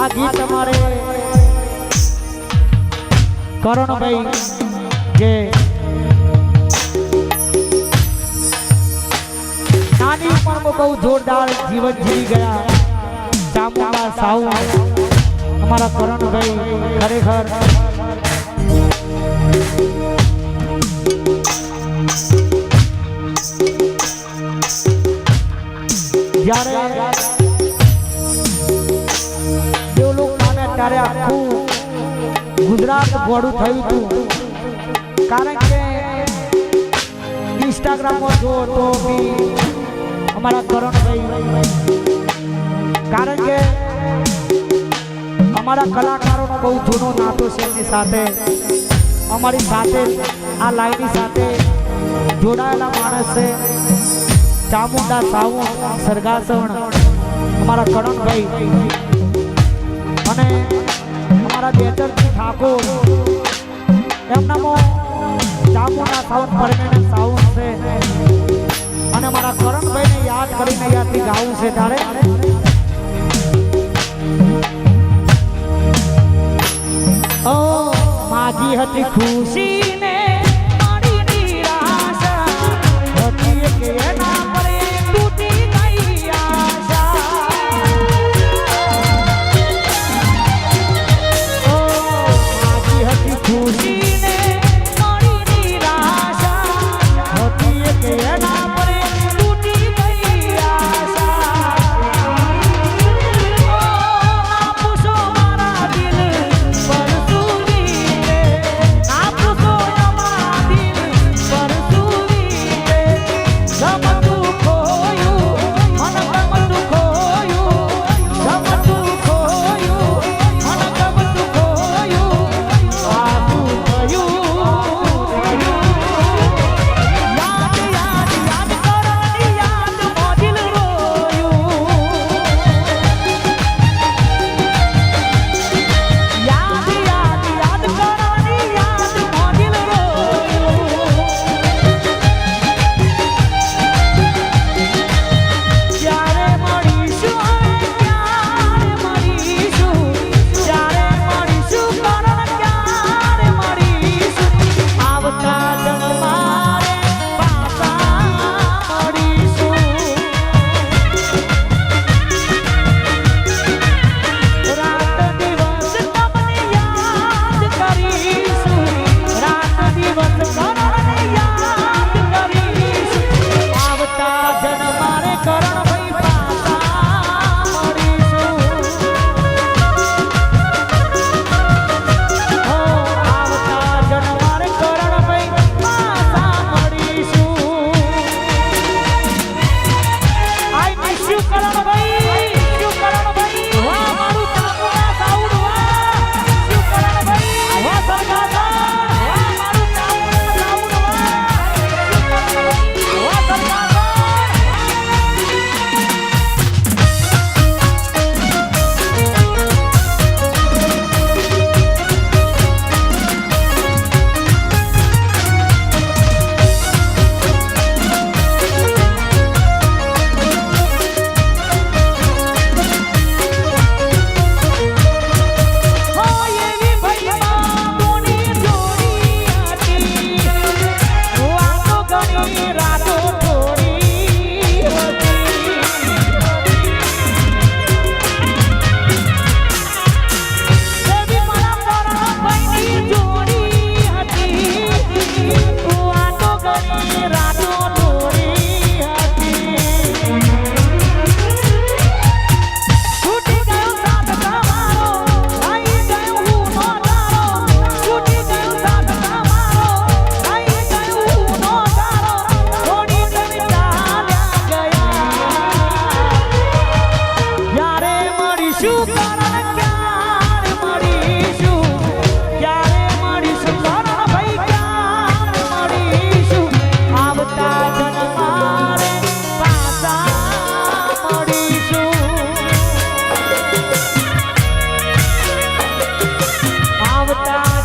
આ ગીત અમારે કરણભાઈ જે નાની ઉંમરમાં બહુ જોરદાર જીવન જીવી ગયા ચામુંડા સાહુ અમારા કરણભાઈ ખરેખર જ્યારે ત્યારે આખું ગુજરાત ગોળું થયું હતું. કારણ કે ઇન્સ્ટાગ્રામમાં જો તો બી અમારા કરણભાઈ કારણ કે અમારા કલાકારોનો બહુ જૂનો નાતો છે એમની સાથે. અમારી સાથે આ લાઈનની સાથે જોડાયેલા માણસ છે. ચામુંડા સાવુ સરગાસણ, અમારા કરણભાઈ અને અમારા બેચરજી ઠાકોર એમનામાં ચામુંડા સાઉન્ડ પરમેનન્ટ સાઉન્ડ છે. અને મારા કરણભાઈને યાદ કરીને યાદથી ગાવું છે તારે. ઓ માજી હતી ખુશી ને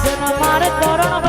যেন আমার করণ